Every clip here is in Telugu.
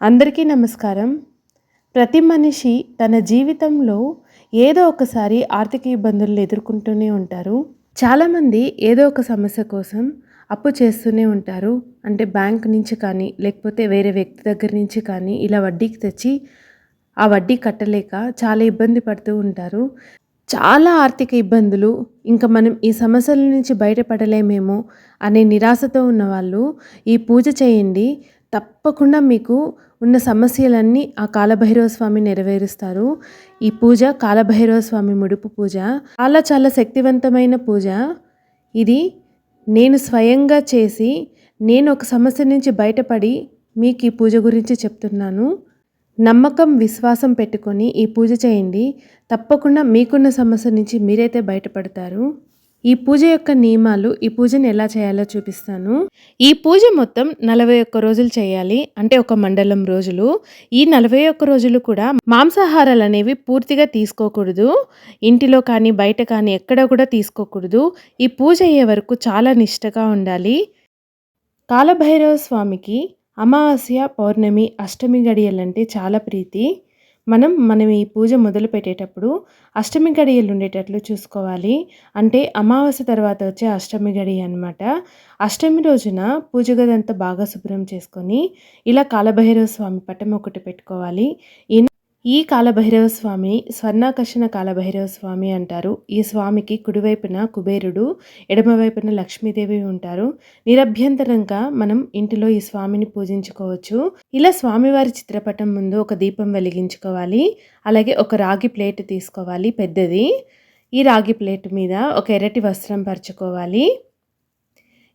అందరికీ నమస్కారం. ప్రతి మనిషి తన జీవితంలో ఏదో ఒకసారి ఆర్థిక ఇబ్బందులను ఎదుర్కొంటూనే ఉంటారు. చాలామంది ఏదో ఒక సమస్య కోసం అప్పు చేస్తూనే ఉంటారు. అంటే బ్యాంక్ నుంచి కానీ లేకపోతే వేరే వ్యక్తి దగ్గర నుంచి కానీ ఇలా వడ్డీకి తెచ్చి ఆ వడ్డీ కట్టలేక చాలా ఇబ్బంది పడుతూ ఉంటారు. చాలా ఆర్థిక ఇబ్బందులు ఇంకా మనం ఈ సమస్యల నుంచి బయటపడలేమేమో అనే నిరాశతో ఉన్నవాళ్ళు ఈ పూజ చేయండి. తప్పకుండా మీకు ఉన్న సమస్యలన్నీ ఆ కాలభైరవ స్వామి నెరవేరుస్తారు. ఈ పూజ కాలభైరవ స్వామి ముడుపు పూజ. చాలా చాలా శక్తివంతమైన పూజ. ఇది నేను స్వయంగా చేసి నేను ఒక సమస్య నుంచి బయటపడి మీకు ఈ పూజ గురించి చెప్తున్నాను. నమ్మకం విశ్వాసం పెట్టుకొని ఈ పూజ చేయండి. తప్పకుండా మీకున్న సమస్య నుంచి మీరైతే బయటపడతారు. ఈ పూజ యొక్క నియమాలు ఈ పూజను ఎలా చేయాలో చూపిస్తాను. ఈ పూజ మొత్తం నలభై ఒక్క రోజులు చేయాలి. అంటే ఒక మండలం రోజులు. ఈ నలభై ఒక్క రోజులు కూడా మాంసాహారాలు అనేవి పూర్తిగా తీసుకోకూడదు. ఇంటిలో కానీ బయట కానీ ఎక్కడ కూడా తీసుకోకూడదు. ఈ పూజ అయ్యే వరకు చాలా నిష్టగా ఉండాలి. కాలభైరవ స్వామికి అమావాస్య పౌర్ణమి అష్టమి గడియలంటే చాలా ప్రీతి. మనం మనం ఈ పూజ మొదలు పెట్టేటప్పుడు అష్టమి గడియలు ఉండేటట్లు చూసుకోవాలి. అంటే అమావాస్య తర్వాత వచ్చే అష్టమి గడియ అనమాట అష్టమి రోజున పూజ గదంతా బాగా శుభ్రం చేసుకొని ఇలా కాలభైరవ స్వామి పటం ఒకటి పెట్టుకోవాలి. ఈ ఈ కాలభైరవ స్వామి స్వర్ణాకర్షణ కాలభైరవ స్వామి అంటారు. ఈ స్వామికి కుడివైపున కుబేరుడు ఎడమవైపున లక్ష్మీదేవి ఉంటారు. నిరభ్యంతరంగా మనం ఇంటిలో ఈ స్వామిని పూజించుకోవచ్చు. ఇలా స్వామివారి చిత్రపటం ముందు ఒక దీపం వెలిగించుకోవాలి. అలాగే ఒక రాగి ప్లేట్ తీసుకోవాలి పెద్దది. ఈ రాగి ప్లేట్ మీద ఒక ఎర్రటి వస్త్రం పరుచుకోవాలి.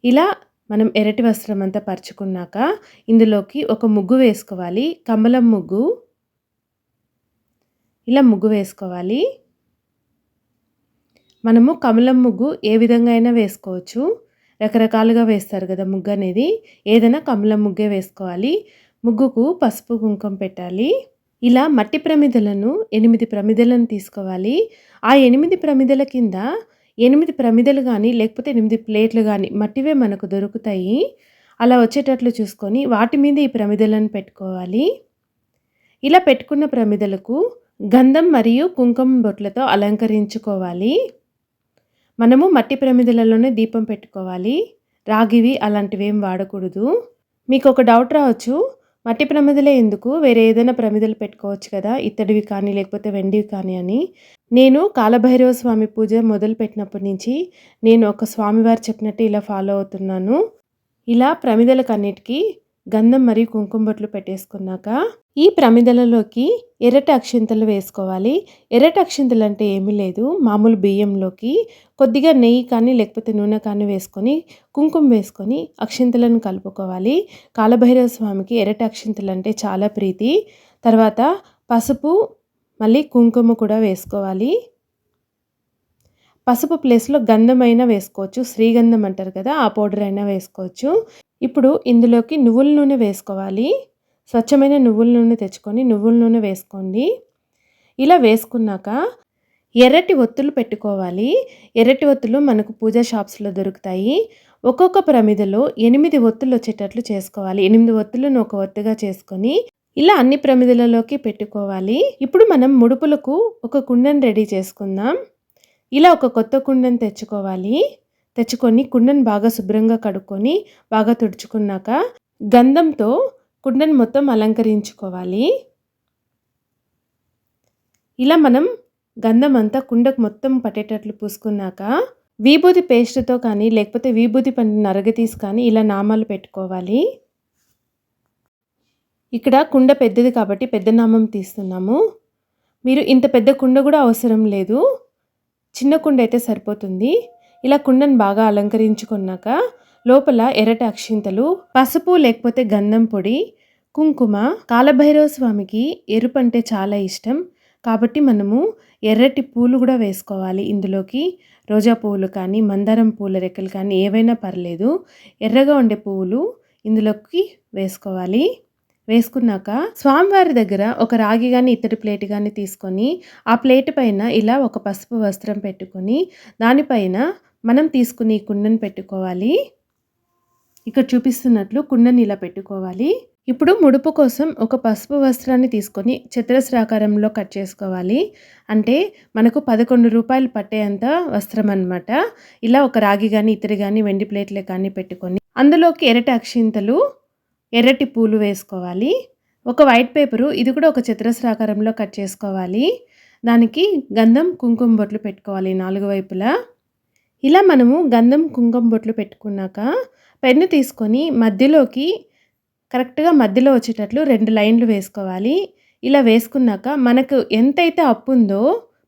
ఇలా మనం ఎర్రటి వస్త్రం అంతా పరుచుకున్నాక ఇందులోకి ఒక ముగ్గు వేసుకోవాలి. కమలం ముగ్గు. ఇలా ముగ్గు వేసుకోవాలి. మనము కమలం ముగ్గు ఏ విధంగా అయినా వేసుకోవచ్చు. రకరకాలుగా వేస్తారు కదా ముగ్గు అనేది. ఏదైనా కమలం ముగ్గే వేసుకోవాలి. ముగ్గుకు పసుపు కుంకుమ పెట్టాలి. ఇలా మట్టి ప్రమిదలను ఎనిమిది ప్రమిదలను తీసుకోవాలి. ఆ ఎనిమిది ప్రమిదల కింద ఎనిమిది ప్రమిదలు కానీ లేకపోతే ఎనిమిది ప్లేట్లు కానీ మట్టివే మనకు దొరుకుతాయి. అలా వచ్చేటట్లు చూసుకొని వాటి మీద ఈ ప్రమిదలను పెట్టుకోవాలి. ఇలా పెట్టుకున్న ప్రమిదలకు గంధం మరియు కుంకుమ బొట్లతో అలంకరించుకోవాలి. మనము మట్టి ప్రమిదలలోనే దీపం పెట్టుకోవాలి. రాగివి అలాంటివి ఏం వాడకూడదు. మీకు ఒక డౌట్ రావచ్చు మట్టి ప్రమిదలే ఎందుకు? వేరే ఏదైనా ప్రమిదలు పెట్టుకోవచ్చు కదా ఇత్తడివి కానీ లేకపోతే వెండివి కానీ అని. నేను కాలభైరవ స్వామి పూజ మొదలు పెట్టినప్పటి నుంచి నేను ఒక స్వామివారు చెప్పినట్టు ఇలా ఫాలో అవుతున్నాను. ఇలా ప్రమిదలకు అన్నిటికీ గంధం మరియు కుంకుమ బొట్లు పెట్టేసుకున్నాక ఈ ప్రమిదలలోకి ఎర్రటి అక్షింతలు వేసుకోవాలి. ఎర్రటి అక్షింతలు అంటే ఏమీ లేదు. మామూలు బియ్యంలోకి కొద్దిగా నెయ్యి కానీ లేకపోతే నూనె కానీ వేసుకొని కుంకుమ వేసుకొని అక్షింతలను కలుపుకోవాలి. కాలభైరవ స్వామికి ఎర్రటి అక్షింతలు అంటే చాలా ప్రీతి. తర్వాత పసుపు మళ్ళీ కుంకుమ కూడా వేసుకోవాలి. పసుపు ప్లేస్లో గంధం అయినా వేసుకోవచ్చు. శ్రీగంధం అంటారు కదా ఆ పౌడర్ అయినా వేసుకోవచ్చు. ఇప్పుడు ఇందులోకి నువ్వుల నూనె వేసుకోవాలి. స్వచ్ఛమైన నువ్వుల నూనె తెచ్చుకొని నువ్వుల నూనె వేసుకోండి. ఇలా వేసుకున్నాక ఎర్రటి ఒత్తులు పెట్టుకోవాలి. ఎర్రటి ఒత్తులు మనకు పూజా షాప్స్లో దొరుకుతాయి. ఒక్కొక్క ప్రమిదలో ఎనిమిది ఒత్తులు వచ్చేటట్లు చేసుకోవాలి. ఎనిమిది ఒత్తులను ఒక ఒత్తుగా చేసుకొని ఇలా అన్ని ప్రమిదలలోకి పెట్టుకోవాలి. ఇప్పుడు మనం ముడుపులకు ఒక కుండను రెడీ చేసుకుందాం. ఇలా ఒక కొత్త కుండను తెచ్చుకోవాలి. తెచ్చుకొని కుండను బాగా శుభ్రంగా కడుక్కొని బాగా తుడుచుకున్నాక గంధంతో కుండను మొత్తం అలంకరించుకోవాలి. ఇలా మనం గంధం అంతా కుండకు మొత్తం పట్టేటట్లు పూసుకున్నాక విభూతి పేస్ట్తో కానీ లేకపోతే విభూతి పండు నరగతీసి కానీ ఇలా నామాలు పెట్టుకోవాలి. ఇక్కడ కుండ పెద్దది కాబట్టి పెద్ద నామం తీస్తున్నాము. మీరు ఇంత పెద్ద కుండ కూడా అవసరం లేదు. చిన్న కుండ అయితే సరిపోతుంది. ఇలా కుండను బాగా అలంకరించుకున్నాక లోపల ఎర్రటి అక్షింతలు పసుపు లేకపోతే గంధం పొడి కుంకుమ కాలభైరవ స్వామికి ఎరుపు అంటే చాలా ఇష్టం. కాబట్టి మనము ఎర్రటి పూలు కూడా వేసుకోవాలి. ఇందులోకి రోజా పువ్వులు కానీ మందారం పూల రెక్కలు కానీ ఏవైనా పర్లేదు. ఎర్రగా ఉండే పువ్వులు ఇందులోకి వేసుకోవాలి. వేసుకున్నాక స్వామివారి దగ్గర ఒక రాగి కానీ ఇత్తడి ప్లేట్ కానీ తీసుకొని ఆ ప్లేట్ పైన ఇలా ఒక పసుపు వస్త్రం పెట్టుకొని దానిపైన మనం తీసుకుని కుండను పెట్టుకోవాలి. ఇక్కడ చూపిస్తున్నట్లు కుండని ఇలా పెట్టుకోవాలి. ఇప్పుడు ముడుపు కోసం ఒక పసుపు వస్త్రాన్ని తీసుకొని చతురస్రాకారంలో కట్ చేసుకోవాలి. అంటే మనకు పదకొండు రూపాయలు పట్టేంత వస్త్రం అనమాట ఇలా ఒక రాగి కానీ ఇతరు కానీ వెండి ప్లేట్లే కానీ పెట్టుకొని అందులోకి ఎర్రటి అక్షింతలు ఎర్రటి పూలు వేసుకోవాలి. ఒక వైట్ పేపరు ఇది కూడా ఒక చతురస్రాకారంలో కట్ చేసుకోవాలి. దానికి గంధం కుంకుమ బొట్లు పెట్టుకోవాలి నాలుగు వైపులా. ఇలా మనము గంధం కుంకుమ బొట్లు పెట్టుకున్నాక పెన్ను తీసుకొని మధ్యలోకి కరెక్ట్గా మధ్యలో వచ్చేటట్లు రెండు లైన్లు వేసుకోవాలి. ఇలా వేసుకున్నాక మనకు ఎంతైతే అప్పు ఉందో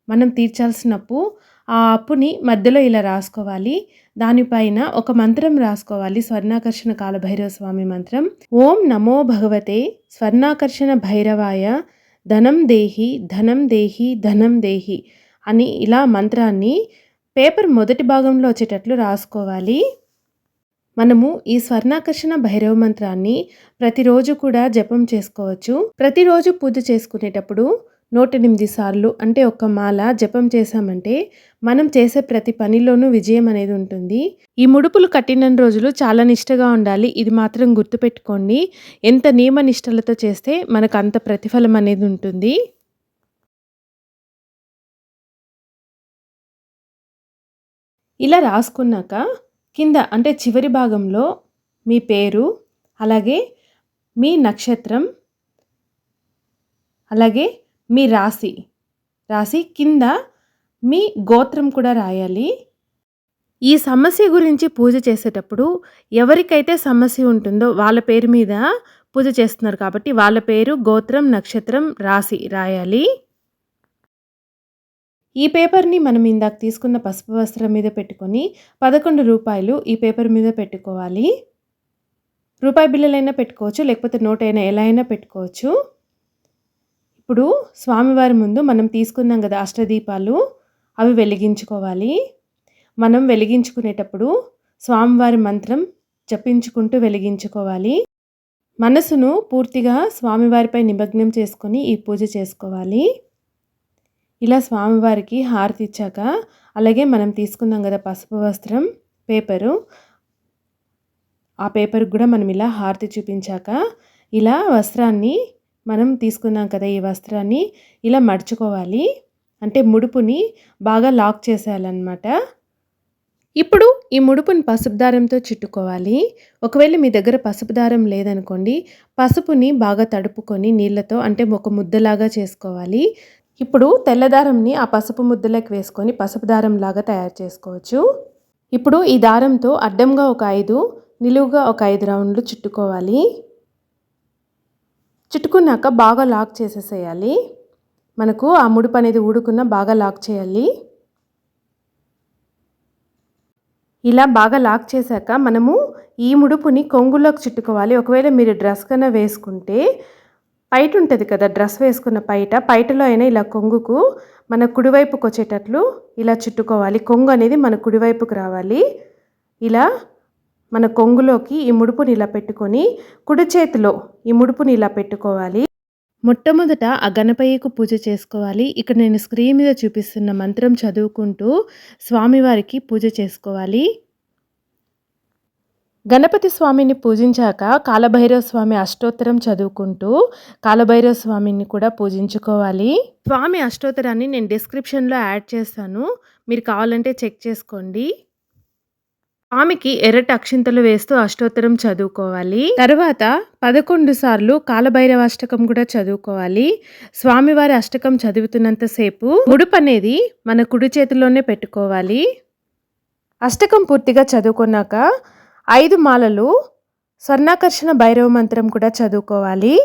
మనం తీర్చాల్సిన అప్పు ఆ అప్పుని మధ్యలో ఇలా రాసుకోవాలి. దానిపైన ఒక మంత్రం రాసుకోవాలి స్వర్ణాకర్షణ కాలభైరవ స్వామి మంత్రం. ఓం నమో భగవతే స్వర్ణాకర్షణ భైరవాయ ధనం దేహి ధనం దేహి ధనం దేహి అని ఇలా మంత్రాన్ని పేపర్ మొదటి భాగంలో వచ్చేటట్లు రాసుకోవాలి. మనము ఈ స్వర్ణాకర్షణ భైరవ మంత్రాన్ని ప్రతిరోజు కూడా జపం చేసుకోవచ్చు. ప్రతిరోజు పూజ చేసుకునేటప్పుడు నూట ఎనిమిది సార్లు అంటే ఒక మాల జపం చేశామంటే మనం చేసే ప్రతి పనిలోనూ విజయం అనేది ఉంటుంది. ఈ ముడుపులు కట్టిన రోజులు చాలా నిష్టగా ఉండాలి. ఇది మాత్రం గుర్తుపెట్టుకోండి. ఎంత నియమ నిష్టలతో చేస్తే మనకు అంత ప్రతిఫలం అనేది ఉంటుంది. ఇలా రాసుకున్నాక కింద అంటే చివరి భాగంలో మీ పేరు అలాగే మీ నక్షత్రం అలాగే మీ రాశి. రాసి కింద మీ గోత్రం కూడా రాయాలి. ఈ సమస్య గురించి పూజ చేసేటప్పుడు ఎవరికైతే సమస్య ఉంటుందో వాళ్ళ పేరు మీద పూజ చేస్తున్నారు కాబట్టి వాళ్ళ పేరు గోత్రం నక్షత్రం రాశి రాయాలి. ఈ పేపర్ని మనం ఇందాక తీసుకున్న పసుపు వస్త్రం మీద పెట్టుకొని పదకొండు రూపాయలు ఈ పేపర్ మీద పెట్టుకోవాలి. రూపాయి బిల్లలైనా పెట్టుకోవచ్చు లేకపోతే నోట్ అయినా ఎలా అయినా పెట్టుకోవచ్చు. ఇప్పుడు స్వామివారి ముందు మనం తీసుకున్నాం కదా అష్టదీపాలు అవి వెలిగించుకోవాలి. మనం వెలిగించుకునేటప్పుడు స్వామివారి మంత్రం జపించుకుంటూ వెలిగించుకోవాలి. మనసును పూర్తిగా స్వామివారిపై నిమగ్నం చేసుకొని ఈ పూజ చేసుకోవాలి. ఇలా స్వామివారికి హారతి ఇచ్చాక అలాగే మనం తీసుకున్నాం కదా పసుపు వస్త్రం పేపరు. ఆ పేపర్కి కూడా మనం ఇలా హారతి చూపించాక ఇలా వస్త్రాన్ని మనం తీసుకున్నాం కదా ఈ వస్త్రాన్ని ఇలా మడుచుకోవాలి. అంటే ముడుపుని బాగా లాక్ చేసేయాలన్నమాట. ఇప్పుడు ఈ ముడుపుని పసుపు దారంతో చుట్టుకోవాలి. ఒకవేళ మీ దగ్గర పసుపు దారం లేదనుకోండి పసుపుని బాగా తడుపుకొని నీళ్ళతో అంటే ఒక ముద్దలాగా చేసుకోవాలి. ఇప్పుడు తెల్లదారంని ఆ పసుపు ముద్దలోకి వేసుకొని పసుపు దారం లాగా తయారు చేసుకోవచ్చు. ఇప్పుడు ఈ దారంతో అడ్డంగా ఒక ఐదు నిలువుగా ఒక ఐదు రౌండ్లు చుట్టుకోవాలి. చుట్టుకున్నాక బాగా లాక్ చేసేసేయాలి. మనకు ఆ ముడుపు అనేది ఊడుకున్న బాగా లాక్ చేయాలి. ఇలా బాగా లాక్ చేశాక మనము ఈ ముడుపుని కొంగులోకి చుట్టుకోవాలి. ఒకవేళ మీరు డ్రెస్ కన్నా వేసుకుంటే పైట ఉంటుంది కదా డ్రెస్ వేసుకున్న పైట. పైటలో అయినా ఇలా కొంగుకు మన కుడివైపుకు వచ్చేటట్లు ఇలా చుట్టుకోవాలి. కొంగు అనేది మన కుడివైపుకు రావాలి. ఇలా మన కొంగులోకి ఈ ముడుపుని ఇలా పెట్టుకొని కుడి చేతిలో ఈ ముడుపుని ఇలా పెట్టుకోవాలి. మొట్టమొదట ఆ గణపయ్యకు పూజ చేసుకోవాలి. ఇక్కడ నేను స్క్రీన్ మీద చూపిస్తున్న మంత్రం చదువుకుంటూ స్వామివారికి పూజ చేసుకోవాలి. గణపతి స్వామిని పూజించాక కాలభైరవ స్వామి అష్టోత్తరం చదువుకుంటూ కాలభైరవ స్వామిని కూడా పూజించుకోవాలి. స్వామి అష్టోత్తరాన్ని నేను డిస్క్రిప్షన్లో యాడ్ చేస్తాను. మీరు కావాలంటే చెక్ చేసుకోండి. స్వామికి ఎర్రటి అక్షింతలు వేస్తూ అష్టోత్తరం చదువుకోవాలి. తర్వాత పదకొండు సార్లు కాలభైరవ అష్టకం కూడా చదువుకోవాలి. స్వామివారి అష్టకం చదువుతున్నంతసేపు ముడుపు అనేది మన కుడి చేతిలోనే పెట్టుకోవాలి. అష్టకం పూర్తిగా చదువుకున్నాక ఐదు మాలలు స్వర్ణాకర్షణ భైరవ మంత్రం కూడా చదువుకోవాలి.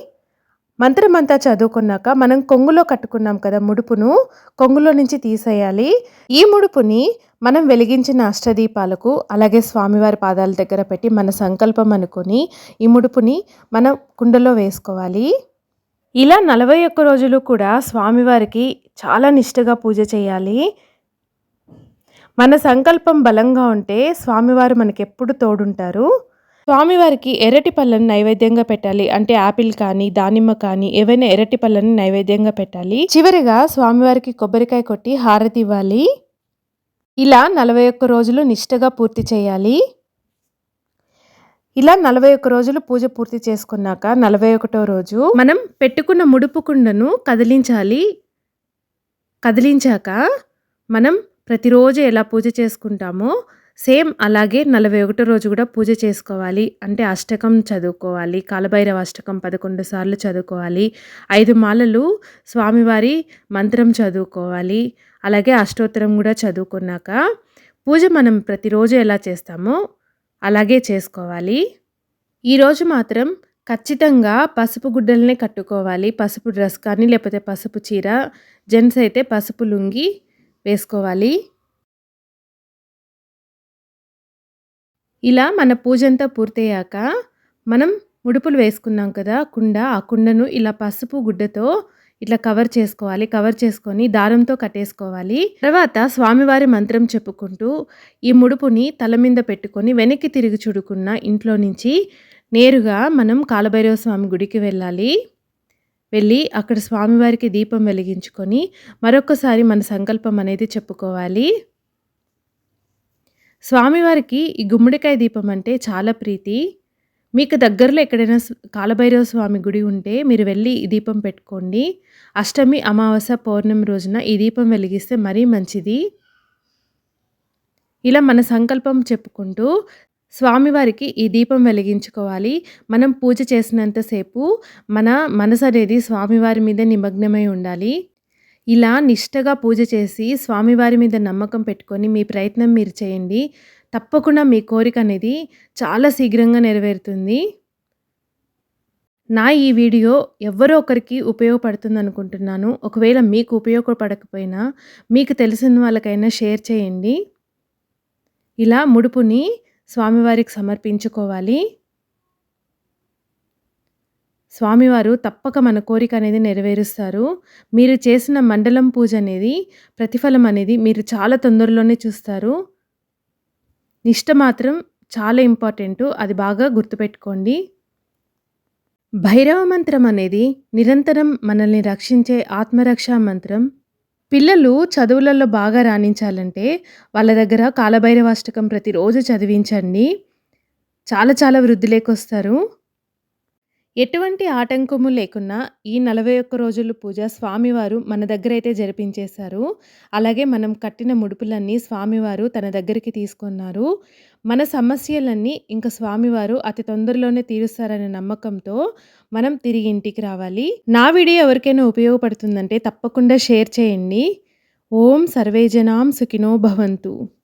మంత్రం అంతా చదువుకున్నాక మనం కొంగులో కట్టుకున్నాం కదా ముడుపును కొంగులో నుంచి తీసేయాలి. ఈ ముడుపుని మనం వెలిగించిన అష్టదీపాలకు అలాగే స్వామివారి పాదాల దగ్గర పెట్టి మన సంకల్పం అనుకొని ఈ ముడుపుని మనం కుండలో వేసుకోవాలి. ఇలా నలభై ఒక్క రోజులు కూడా స్వామివారికి చాలా నిష్టగా పూజ చేయాలి. మన సంకల్పం బలంగా ఉంటే స్వామివారు మనకెప్పుడు తోడుంటారు? స్వామివారికి ఎర్రటి పళ్ళని నైవేద్యంగా పెట్టాలి. అంటే ఆపిల్ కానీ దానిమ్మ కానీ ఏవైనా ఎర్రటి పళ్ళని నైవేద్యంగా పెట్టాలి. చివరిగా స్వామివారికి కొబ్బరికాయ కొట్టి హారతి ఇవ్వాలి. ఇలా నలభై ఒక్క రోజులు నిష్టగా పూర్తి చేయాలి. ఇలా నలభై ఒక్క రోజులు పూజ పూర్తి చేసుకున్నాక నలభై ఒకటో రోజు మనం పెట్టుకున్న ముడుపు కుండను కదిలించాలి. కదిలించాక మనం ప్రతిరోజు ఎలా పూజ చేసుకుంటామో సేమ్ అలాగే నలభై ఒకటో రోజు కూడా పూజ చేసుకోవాలి. అంటే అష్టకం చదువుకోవాలి కాలభైరవ అష్టకం పదకొండు సార్లు చదువుకోవాలి. ఐదు మాలలు స్వామివారి మంత్రం చదువుకోవాలి. అలాగే అష్టోత్తరం కూడా చదువుకున్నాక పూజ మనం ప్రతిరోజు ఎలా చేస్తామో అలాగే చేసుకోవాలి. ఈరోజు మాత్రం ఖచ్చితంగా పసుపు గుడ్డలనే కట్టుకోవాలి. పసుపు డ్రెస్ కానీ లేకపోతే పసుపు చీర జెంట్స్ అయితే పసుపు లుంగి వేసుకోవాలి. ఇలా మన పూజ అంతా పూర్తయ్యాక మనం ముడుపులు వేసుకున్నాం కదా కుండ ఆ కుండను ఇలా పసుపు గుడ్డతో ఇట్లా కవర్ చేసుకోవాలి. కవర్ చేసుకొని దారంతో కట్టేసుకోవాలి. తర్వాత స్వామివారి మంత్రం చెప్పుకుంటూ ఈ ముడుపుని తల మీద పెట్టుకొని వెనక్కి తిరిగి చుడుకున్న ఇంట్లో నుంచి నేరుగా మనం కాలభైరవ స్వామి గుడికి వెళ్ళాలి. వెళ్ళి అక్కడ స్వామివారికి దీపం వెలిగించుకొని మరొకసారి మన సంకల్పం అనేది చెప్పుకోవాలి. స్వామివారికి ఈ గుమ్మడికాయ దీపం అంటే చాలా ప్రీతి. మీకు దగ్గరలో ఎక్కడైనా కాలభైరవ స్వామి గుడి ఉంటే మీరు వెళ్ళి ఈ దీపం పెట్టుకోండి. అష్టమి అమావాస్య పౌర్ణమి రోజున ఈ దీపం వెలిగిస్తే మరీ మంచిది. ఇలా మన సంకల్పం చెప్పుకుంటూ స్వామివారికి ఈ దీపం వెలిగించుకోవాలి. మనం పూజ చేసినంతసేపు మన మనసు అనేది స్వామివారి మీద నిమగ్నమై ఉండాలి. ఇలా నిష్టగా పూజ చేసి స్వామివారి మీద నమ్మకం పెట్టుకొని మీ ప్రయత్నం మీరు చేయండి. తప్పకుండా మీ కోరిక అనేది చాలా శీఘ్రంగా నెరవేరుతుంది. నా ఈ వీడియో ఎవరో ఒకరికి ఉపయోగపడుతుంది అనుకుంటున్నాను ఒకవేళ మీకు ఉపయోగపడకపోయినా మీకు తెలిసిన వాళ్ళకైనా షేర్ చేయండి. ఇలా ముడుపుని స్వామివారికి సమర్పించుకోవాలి. స్వామివారు తప్పక మన కోరిక అనేది నెరవేరుస్తారు. మీరు చేసిన మండలం పూజ అనేది ప్రతిఫలం అనేది మీరు చాలా తొందరలోనే చూస్తారు. నిష్ట మాత్రం చాలా ఇంపార్టెంటు అది బాగా గుర్తుపెట్టుకోండి. భైరవ మంత్రం అనేది నిరంతరం మనల్ని రక్షించే ఆత్మరక్షా మంత్రం. పిల్లలు చదువులలో బాగా రాణించాలంటే వాళ్ళ దగ్గర కాలభైరవాష్టకం ప్రతిరోజు చదివించండి. చాలా చాలా వృద్ధిలోకి వస్తారు ఎటువంటి ఆటంకము లేకున్నా ఈ నలభై ఒక్క రోజులు పూజ స్వామివారు మన దగ్గర అయితే జరిపించేశారు. అలాగే మనం కట్టిన ముడుపులన్నీ స్వామివారు తన దగ్గరికి తీసుకున్నారు. మన సమస్యలన్నీ ఇంకా స్వామివారు అతి తొందరలోనే తీరుస్తారనే నమ్మకంతో మనం తిరిగి ఇంటికి రావాలి. నా వీడియో ఎవరికైనా ఉపయోగపడుతుందంటే తప్పకుండా షేర్ చేయండి. ఓం సర్వేజనాం సుఖినో భవంతు.